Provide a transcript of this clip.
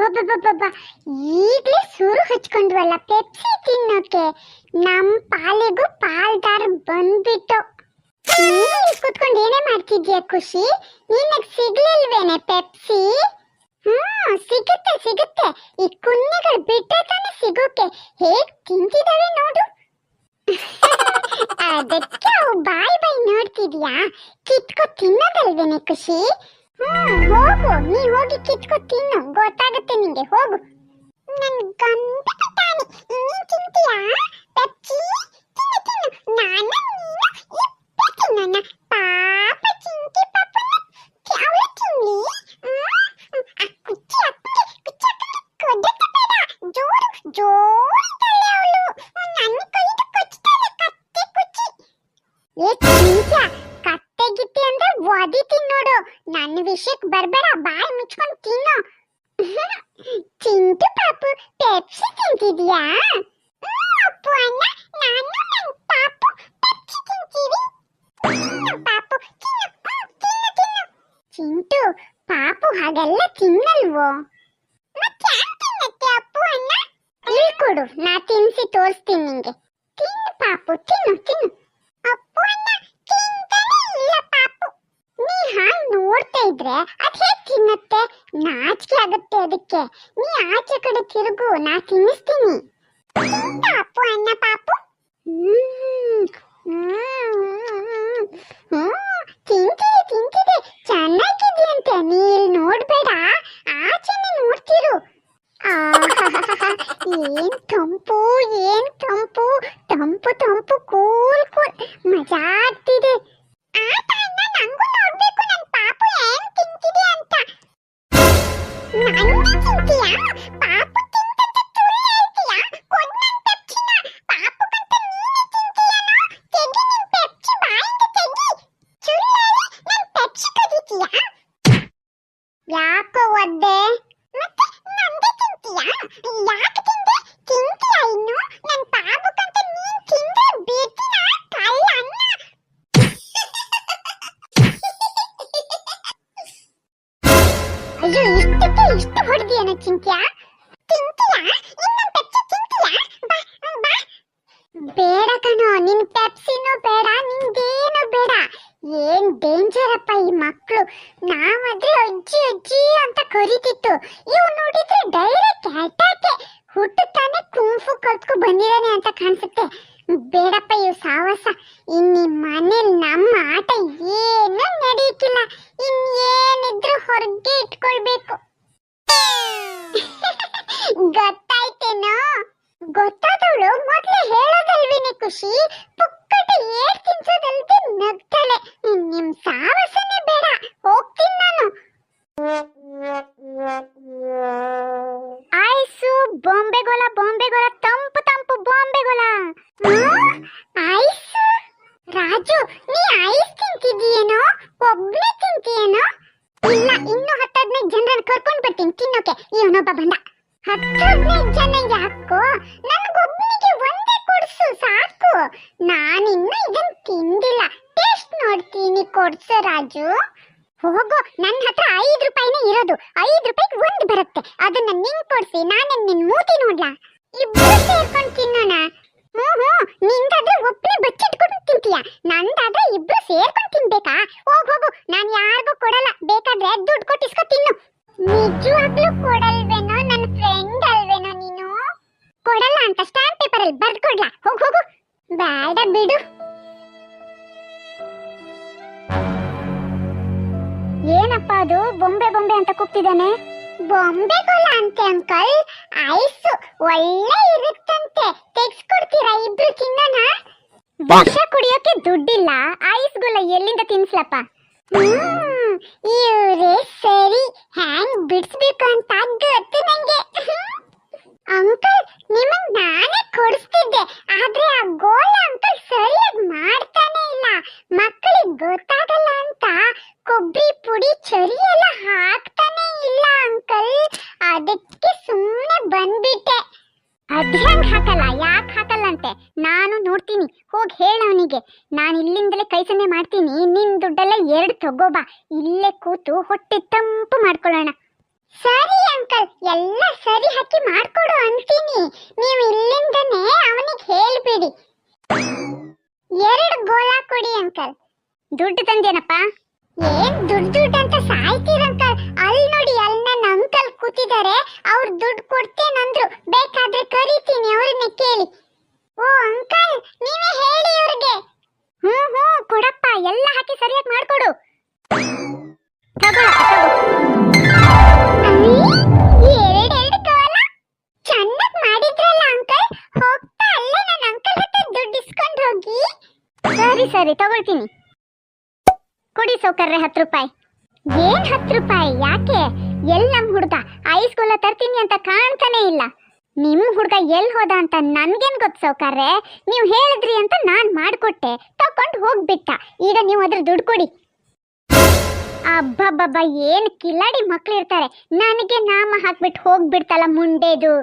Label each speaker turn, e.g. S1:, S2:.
S1: ಈಗಲೇ ಸುರು ಹಚ್ಕೊಂಡ್ವಲ್ಲ, ಪೆಪ್ಸಿ ತಿನ್ನೋಕೆ. ನಮ್ ಪಾಲಿಗೂ ಪಾಲ್ದಾರ್ ಬಂದ್ಬಿಟ್ಟು. ನೀನು ಕುತ್ಕೊಂಡು ಏನೇ ಮಾಡ್ತಿದ್ಯಾ ಖುಷಿ? ನಿನಗೆ ಸಿಗ್ಲಿಲ್ವೇನೆ ಪೆಪ್ಸಿ? ಹ್ಮ್, ಸಿಗುತ್ತೆ ಸಿಗುತ್ತೆ. ಈ ಕುನ್ನಿಗಳು ಬಿಟ್ಟರೆ ತಾನೇ ಸಿಗೋಕೆ. ಹೇಗ್ ತಿಂತಿದಾವೆ ನೋಡು. ಅದಕ್ಕೆ ಅವು ಬಾಯ್ ಬಾಯ್ ನೋಡ್ತಿದ್ಯಾ? ಕಿತ್ಕೊ ತಿನ್ನೋದಲ್ವೇನೆ ಖುಷಿ? ಹ್ಮ್ ಹೋಗು ನೀ ಹೋಗಿ ಕಿತ್ಕೊ ತಿನ್ನು ಗೊತ್ತಾಗುತ್ತೆ ನಿಂಗೆ ಹೋಗು ನನ್ ಗಂಡ ಪಟಾಣಿ ನೀನ್ ತಿಂತೀಯಾ ಪೆಪ್ಸಿ ತಿನ್ನು ತಿನ್ನು ನಾನು ನೀನು ಇಬ್ಬರು ತಿನ್ನೋಣ ಅಂದ್ರೆ ತಿನ್ನೋಡು ನೋಡು. ನನ್ನ ವಿಷಯಕ್ಕೆ ಬರ್ಬೇಡ, ಬಾಯಿ ಮುಚ್ಕೊಂಡು ತಿನ್ನು. ಚಿಂಟು ಪಾಪು, ಪೆಪ್ಸಿ ತಿಂತಿದ್ಯಾ? ಅಪ್ಪು ಅಣ್ಣ, ನಾನು ನನ್ನ ಪಾಪು ಪೆಪ್ಸಿ ತಿಂತೀವಿ. ಪಾಪು, ತಿನ್ನು ತಿನ್ನು ತಿನ್ನು. ಚಿಂಟು, ಪಾಪು ಹಾಗೆಲ್ಲ ತಿನ್ನಲ್ವೋ? ಮತ್ತೆ ಯಾಕ್ ತಿನ್ನತ್ತೆ ಅಪ್ಪು ಅಣ್ಣ? ಇಲ್ಲಿ ಕೊಡು ನಾ ತಿನ್ಸಿ ತೋರಿಸ್ತೀನಿ ನಿಂಗೆ. ತಿನ್ನು ಪಾಪು, ತಿನ್ನು ತಿನ್ನು. ನೋಡ್ತಾ ಇದ್ರೆ ಅದ್ ಹೇಗ್ ತಿನ್ನತ್ತೆ? ನಾಚಿಕೆ ಆಗುತ್ತೆ ಅದಕ್ಕೆ. ನೀ ಆಚೆ ಕಡೆ ತಿರುಗು, ನಾ ತಿನ್ನಿಸ್ತೀನಿ. ಪಾಪು ಅಣ್ಣ ಪಾಪು? ತಿಂತಿದೆ ತಿಂತಿದೆ. ಚೆನ್ನಾಗಿದೆಯಂತೆ ಇಷ್ಟು ಹೊಡೆದಿಯನ ಚಿಂತ್ಯಾ? ತಿಂತೀಯಾ ಇನ್ನೊಂದು ಪೆಪ್ಸಿ ತಿಂತೀಯಾ ಬಾ ಬಾ. ಬೇಡ ಕಣೋ, ನಿನ್ ಪೆಪ್ಸಿನೂ ಬೇಡ ನಿಂದೇನು ಬೇಡ. ಏನ್ ಡೇಂಜರ್ ಅಪ್ಪ ಈ ಮಕ್ಕಳು ನಾವಾದ್ರೆ ಅಜ್ಜಿ ಅಜ್ಜಿ ಅಂತ ಕರಿತಿತ್ತು. ಇವ್ ನೋಡಿದ್ರೆ ಡೈರೆಕ್ಟ್ ಅಟ್ಯಾಕೆ ಹುಟ್ಟುತ್ತಾನೆ ಕುಂಫು ಕಲ್ತ್ಕೊ ಬಂದಿದ್ದಾನೆ ಅಂತ ಕಾಣಿಸುತ್ತೆ. ಬೇಡಪ್ಪ, ಇವ್ ಸಾವಾಸ ಇನ್ ಐಸು ಬಾಂಬೆ ಗೋಲ ಬಾಂಬೆ ಗೋಲ, ತಂಪು ತಂಪು, ಬಾಂಬೆ ಗೋಲ. ಐಸ್ ರಾಜು, ನೀ ಐಸ್ ತಿಂತಿದೀಯೇನೋ ಒಬ್ನೇ ತಿಂತೀಯೇನೋ? ಇಲ್ಲ, ಇನ್ನು ಹತ್ತು ಹದಿನೈದು ಜನರನ್ನು ಕರ್ಕೊಂಡು ಬರ್ತೀನಿ, ತಿನ್ನೋಕೆ. ಇವನೊಬ್ಬ ಬಂದ. ಹತ್ತು ಹದಿನೈದು ಜನ ಯಾಕೋ ನನಗೊಬ್ಬನಿಗೆ ಒಂದೇ ಕೊಡ್ಸು, ಸಾಕು. ನಾನಿನ್ನು ಇದನ್ನ ತಿಂದಿಲ್ಲ. ಟೇಸ್ಟ್ ನೋಡ್ತೀನಿ, ಕೊಡ್ಸು ರಾಜು. ಹೋಗು ನನ್ನ ಹತ್ರ ಐದು ರೂಪಾಯಿನೇ ಇರೋದು. ಐದು ರೂಪಾಯಿಗೆ ಒಂದು ಬರುತ್ತೆ. ಅದನ್ನ ನಿಂಗ್ ಕೊಡ್ಸಿ, ನಾನು ನಿನ್ ಮೂತಿ ನೋಡ್ಲಾ? ಇಬ್ರು ಸೇರ್ಕೊಂಡು ತಿನ್ನೋಣ. ಹ್ಞೂ ನಿಂದಾದ್ರೆ ಒಬ್ಬನೇ ಬಚ್ಚಿಟ್ಕೊಂಡು ತಿಂತೀಯ? ನಂದಾದ್ರೆ ಇಬ್ರು ಸೇರ್ಕೊಂಡು ತಿನ್ಬೇಕಾ? ಹೋಗ್, ಹೋಗು, ನಾನು ಯಾರಿಗೂ ಕೊಡಲ್ಲ. ಬೇಕಾದ್ರೆ ದುಡ್ಡು ಕೊಟ್ಟಿಸ್ಕೊ ತಿನ್ನು. ನಿಜವಾಗ್ಲೂ ಕೊಡಲ್ವೇನೋ ನನ್ನ ಫ್ರೆಂಡ್ ಅಲ್ವೇನೋ ನೀನು? ಕೊಡಲ್ಲ ಅಂತ ಸ್ಟಾಂಪ್ ಪೇಪರ್ ಅಲ್ಲಿ ಬರ್ದ್ ಕೊಡ್ಲಾ? ಹೋಗ್, ಹೋಗು. ಬೇಡ ಬಿಡು. ಅದು ಬೊಂಬೆ ಬೊಂಬೆ ಅಂತ ಕೂಗ್ತಿದ್ದಾನೆ. ಬೊಂಬೆಗೊಲ್ಲ ಅಂತೆ ಅಂಕಲ್. ಐಸ್ ಒಳ್ಳೆ ಇರುತ್ತಂತೆ. ತೆಗ್ಸ್ಕೊಡ್ತೀರಾ ಇಬ್ರು ತಿನ್ನೋಣ? ವರ್ಷ ಕುಡಿಯೋಕೆ ದುಡ್ಡಿಲ್ಲ. ಐಸ್ಗುಲ್ಲ ಎಲ್ಲಿಂದ ತಿನ್ಸ್ಲಪ್ಪ? ಇವ್ರೇ ಸರಿ. ಹ್ಯಾಂಗ್ ಬಿಡಿಸ್ಬೇಕು ಅಂತ ಗೊತ್ತು ನಂಗೆ. ಅಂಕಲ್ ನಿಮಗ್ ನಾನೇ ಕೊಡಿಸ್ತಿದ್ದೆ. ಆದ್ರೆ ಆ ಗೋಲ ಅಂಕಲ್ ಸರಿಯಾಗಿ ಮಾಡ್ತಾನೆ ಇಲ್ಲ. ಮಕ್ಕಳಿಗೆ ಗೊತ್ತಾಗಲ್ಲ ಅಂತ. ಕೊಬ್ಬರಿ ಪುಡಿ ಚರಿ ಎಲ್ಲ ಹಾಕ್ತಾನೆ ಇಲ್ಲ ಅಂಕಲ್ ಅದಕ್ಕೆ ಸುಮ್ಮನೆ ಬಂದ್ಬಿಟ್ಟೆ. ಅದ್ಹ್ಯಾಂಗ್ ಹಾಕಲ್ಲ, ಯಾಕೆ ಹಾಕಲ್ಲಂತೆ? ನಾನು ನೋಡ್ತೀನಿ. ಹೋಗಿ ಹೇಳವನಿಗೆ ನಾನು ಇಲ್ಲಿಂದಲೇ ಕೈಸನ್ನೆ ಮಾಡ್ತೀನಿ. ನಿನ್ ದುಡ್ಡೆಲ್ಲ ಎರಡು ತಗೋಬಾ ಇಲ್ಲೇ ಕೂತು ಹೊಟ್ಟೆ ತಂಪು ಮಾಡ್ಕೊಳ್ಳೋಣ. ಸರಿ ಅಂಕಲ್ ಎಲ್ಲ ಸರಿ ಹಾಕಿ ಮಾಡ್ಕೊಡು ಅಂತೀನಿ. ನೀವು ಇಲ್ಲಿಂದನೇ ಅವನಿಗೆ ಹೇಳ್ಬಿಡಿ. ಎರಡು ಗೋಲಾ ಕೊಡಿ ಅಂಕಲ್ ದುಡ್ಡು ತಂದೇನಪ್ಪ? ಏನ್ ದುಡ್ಡು ದುಡ್ಡು ಅಂತ ಸಾಯ್ತೀರ ಅಂಕಲ್ ಅಲ್ಲಿ ನೋಡಿ ಅಲ್ಲಿ ನನ್ನ ಅಂಕಲ್ ಕೂತಿದ್ದಾರೆ ಅವ್ರು ದುಡ್ಡು ಕೊಡ್ತೇನಂದ್ರು. ಬೇಕಾದ್ರೆ ಕರಿತೀನಿ ಅವ್ರನ್ನ ಕೇಳಿ. ಓ ಅಂಕಲ್ ನೀವೇ ಹೇಳಿ ಇವ್ರಿಗೆ. ಹ್ಮ್ ಹ್ಮ್, ಕೊಡಪ್ಪ. ಎಲ್ಲ ಹಾಕಿ ಸರಿಯಾಗಿ ಮಾಡ್ಕೊಡು. ಸರಿ ಸರಿ, ತಗೊಳ್ತೀನಿ. ಕೊಡಿ ಸೌಕರ್ಯ ಹತ್ತು ರೂಪಾಯಿ. ಏನ್ ಹತ್ತು ರೂಪಾಯಿ? ಯಾಕೆ? ಎಲ್ ನಮ್ ಹುಡ್ಗ? ಐಸ್ ಗೋಲ ತರ್ತೀನಿ ಅಂತ ಕಾಣ್ತಾನೆ ಇಲ್ಲ. ನಿಮ್ ಹುಡ್ಗ ಎಲ್ ಹೋದ ಅಂತ ನನ್ಗೇನ್ ಗೊತ್ತು ಸೌಕರ್ಯ? ನೀವು ಹೇಳಿದ್ರಿ ಅಂತ ನಾನ್ ಮಾಡ್ಕೊಟ್ಟೆ. ತಕೊಂಡ್ ಹೋಗ್ಬಿಟ್ಟ. ಈಗ ನೀವು ಅದ್ರ ದುಡ್ಡು ಕೊಡಿ. ಅಬ್ಬಬ್ಬಬ್ಬ, ಏನ್ ಕಿಲಾಡಿ ಮಕ್ಳು ಇರ್ತಾರೆ ನನಗೆ ನಾಮ ಹಾಕ್ಬಿಟ್ಟು ಹೋಗ್ಬಿಡ್ತಲ್ಲ ಮುಂಡೆದು.